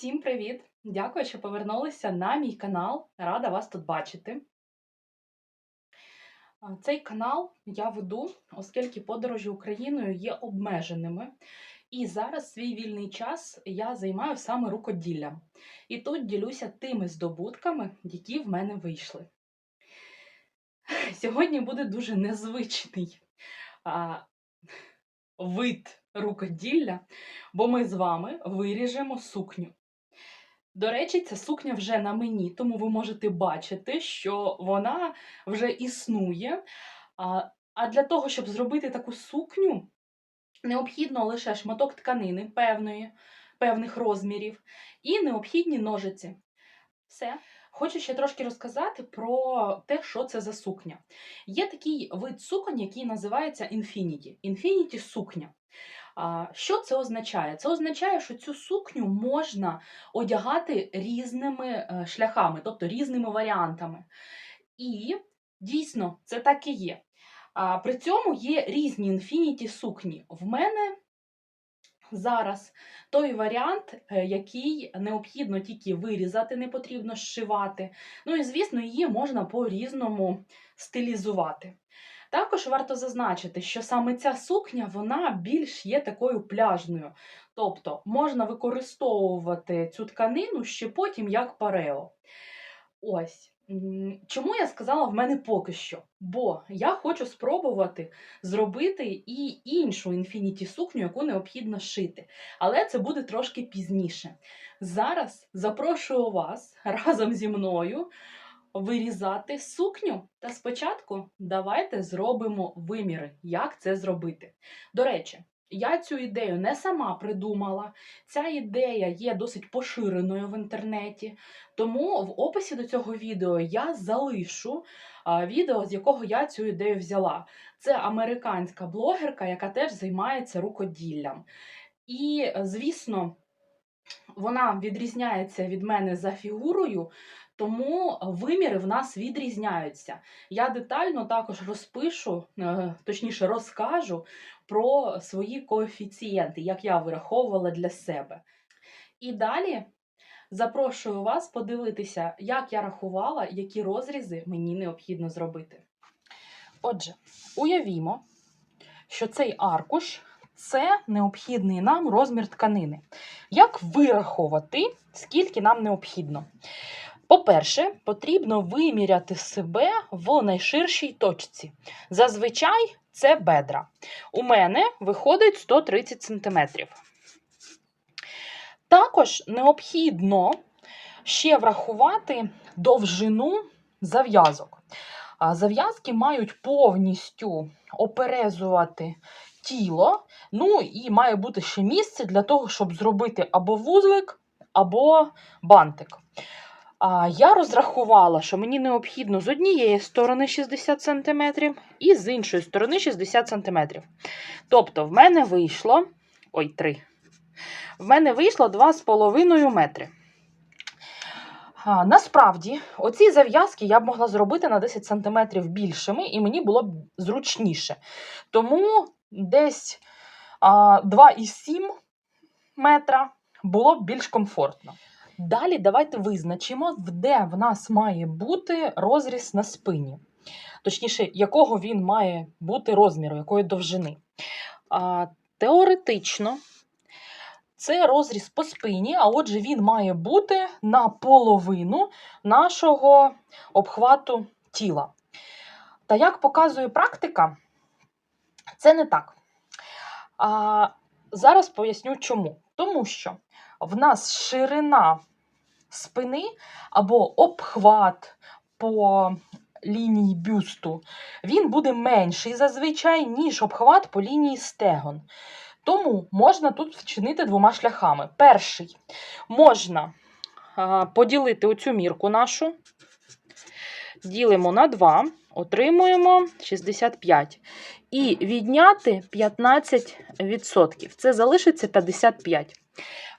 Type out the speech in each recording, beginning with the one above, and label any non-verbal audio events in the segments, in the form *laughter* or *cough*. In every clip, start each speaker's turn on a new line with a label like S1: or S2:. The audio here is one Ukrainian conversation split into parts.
S1: Всім привіт! Дякую, що повернулися на мій канал. Рада вас тут бачити. Цей канал я веду, оскільки подорожі Україною є обмеженими. І зараз свій вільний час я займаю саме рукоділлям. І тут ділюся тими здобутками, які в мене вийшли. Сьогодні буде дуже незвичний а, вид рукоділля, бо ми з вами виріжемо сукню. До речі, ця сукня вже на мені, тому ви можете бачити, що вона вже існує. А, для того, щоб зробити таку сукню, необхідно лише шматок тканини певної, певних розмірів і необхідні ножиці. Все. Хочу ще трошки розказати про те, що це за сукня. Є такий вид суконь, який називається Infinity. Infinity сукня. Що це означає? Це означає, що цю сукню можна одягати різними е, шляхами, тобто різними варіантами. І дійсно це так і є. При цьому є різні інфініті сукні. В мене зараз той варіант, е, який необхідно тільки вирізати, не потрібно зшивати. Ну і, звісно, її можна по-різному стилізувати. Також варто зазначити, що саме ця сукня вона більш є такою пляжною. Тобто можна використовувати цю тканину ще потім як парео. Ось. Чому я сказала в мене поки що? Бо я хочу спробувати зробити і іншу інфініті сукню, яку необхідно шити. Але це буде трошки пізніше. Зараз запрошую вас *laughs* разом зі мною вирізати сукню. Та спочатку давайте зробимо виміри, як це зробити. До речі, я цю ідею не сама придумала. Ця ідея є досить поширеною в інтернеті. Тому в описі до цього відео я залишу відео, з якого я цю ідею взяла. Це американська блогерка, яка теж займається рукоділлям. І, звісно, вона відрізняється від мене за фігурою, тому виміри в нас відрізняються. Я детально також розпишу, е, точніше розкажу про свої коефіцієнти, як я вираховувала для себе. І далі запрошую вас подивитися, як я рахувала, які розрізи мені необхідно зробити. Отже, уявімо, що цей аркуш це необхідний нам розмір тканини. Як вирахувати, скільки нам необхідно? По-перше, потрібно виміряти себе в найширшій точці. Зазвичай це бедра. У мене виходить 130 см. Також необхідно ще врахувати довжину зав'язок. Зав'язки мають повністю оперезувати тіло, ну і має бути ще місце для того, щоб зробити або вузлик, або бантик. Я розрахувала, що мені необхідно з однієї сторони 60 см і з іншої сторони 60 см. Тобто, в мене вийшло. Ой, 3. В мене вийшло 2,5 метри. А, насправді, оці зав'язки я б могла зробити на 10 см більшими, і мені було б зручніше. Тому десь а, 2,7 метра було б більш комфортно. Далі давайте визначимо, де в нас має бути розріз на спині. Точніше, якого він має бути розміру, якої довжини. А, Теоретично, це розріз по спині, а отже, він має бути на половину нашого обхвату тіла. Та як показує практика, це не так. А, Зараз поясню чому. Тому що в нас ширина спини або обхват по лінії бюсту, він буде менший зазвичай, ніж обхват по лінії стегон. Тому можна тут вчинити двома шляхами. Перший можна поділити оцю мірку нашу, ділимо на 2, отримуємо 65. І відняти 15%. Це залишиться 55.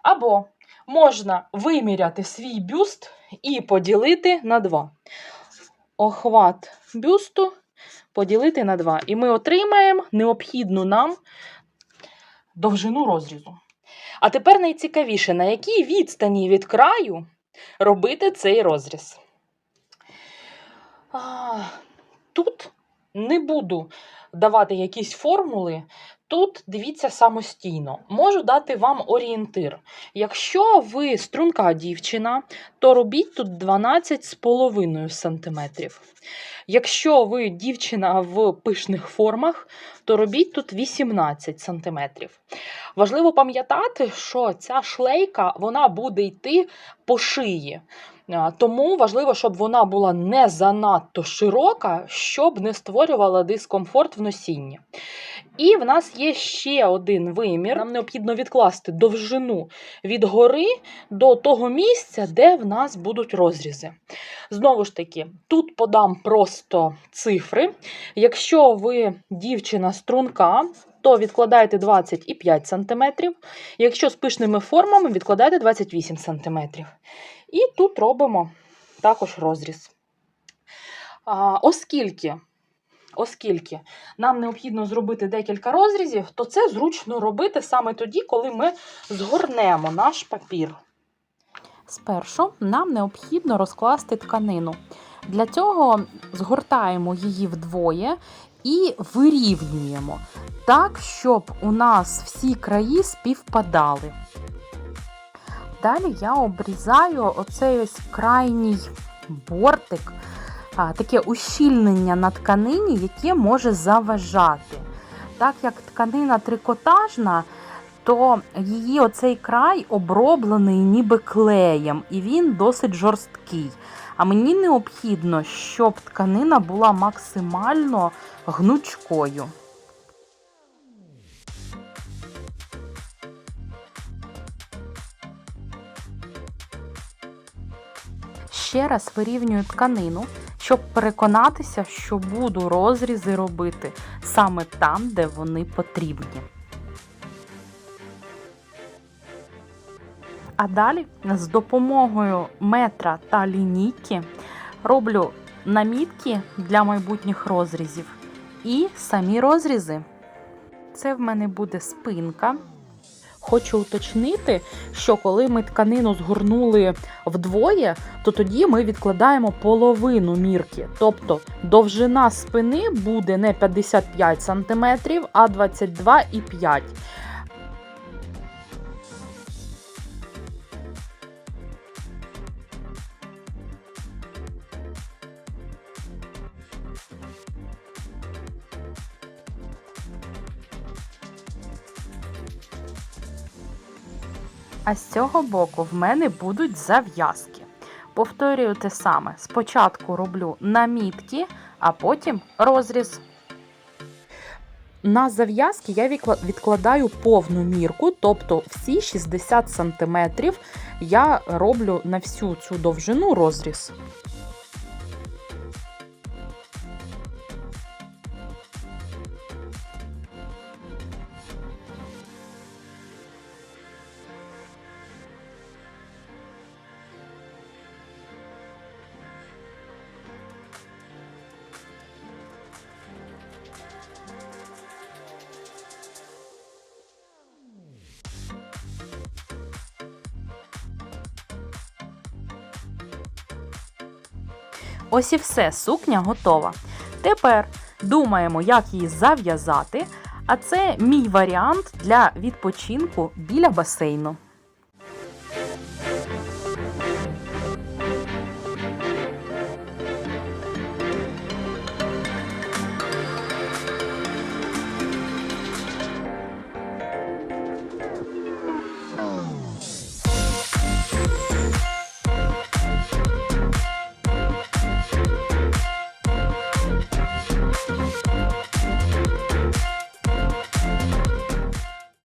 S1: Або можна виміряти свій бюст і поділити на 2. Охват бюсту поділити на 2. І ми отримаємо необхідну нам довжину розрізу. А тепер найцікавіше, на якій відстані від краю робити цей розріз. Тут не буду давати якісь формули. Тут дивіться самостійно. Можу дати вам орієнтир. Якщо ви струнка дівчина, то робіть тут 12,5 см. Якщо ви дівчина в пишних формах, то робіть тут 18 см. Важливо пам'ятати, що ця шлейка вона буде йти по шиї. А, Тому важливо, щоб вона була не занадто широка, щоб не створювала дискомфорт в носінні. І в нас є ще один вимір. Нам необхідно відкласти довжину від гори до того місця, де в нас будуть розрізи. Знову ж таки, тут подам просто цифри. Якщо ви дівчина струнка, то відкладаєте 25 см. Якщо з пишними формами, відкладаєте 28 см. І тут робимо також розріз. Оскільки, оскільки нам необхідно зробити декілька розрізів, то це зручно робити саме тоді, коли ми згорнемо наш папір.
S2: Спершу нам необхідно розкласти тканину. Для цього згортаємо її вдвоє і вирівнюємо так, щоб у нас всі краї співпадали. Далі я обрізаю оцей ось крайній бортик, таке ущільнення на тканині, яке може заважати. Так як тканина трикотажна, то її оцей край оброблений ніби клеєм, і він досить жорсткий. А мені необхідно, щоб тканина була максимально гнучкою. Ще раз вирівнюю тканину, щоб переконатися, що буду розрізи робити саме там, де вони потрібні. А далі з допомогою метра та лінійки роблю намітки для майбутніх розрізів і самі розрізи. Це в мене буде спинка. Хочу уточнити, що коли ми тканину згорнули вдвоє, то тоді ми відкладаємо половину мірки. Тобто довжина спини буде не 55 см, а 22,5 см. А з цього боку в мене будуть зав'язки. Повторюю те саме: спочатку роблю намітки, а потім розріз. На зав'язки я відкладаю повну мірку, тобто всі 60 см я роблю на всю цю довжину розріз. Ось і все, сукня готова. Тепер думаємо, як її зав'язати. А це мій варіант для відпочинку біля басейну.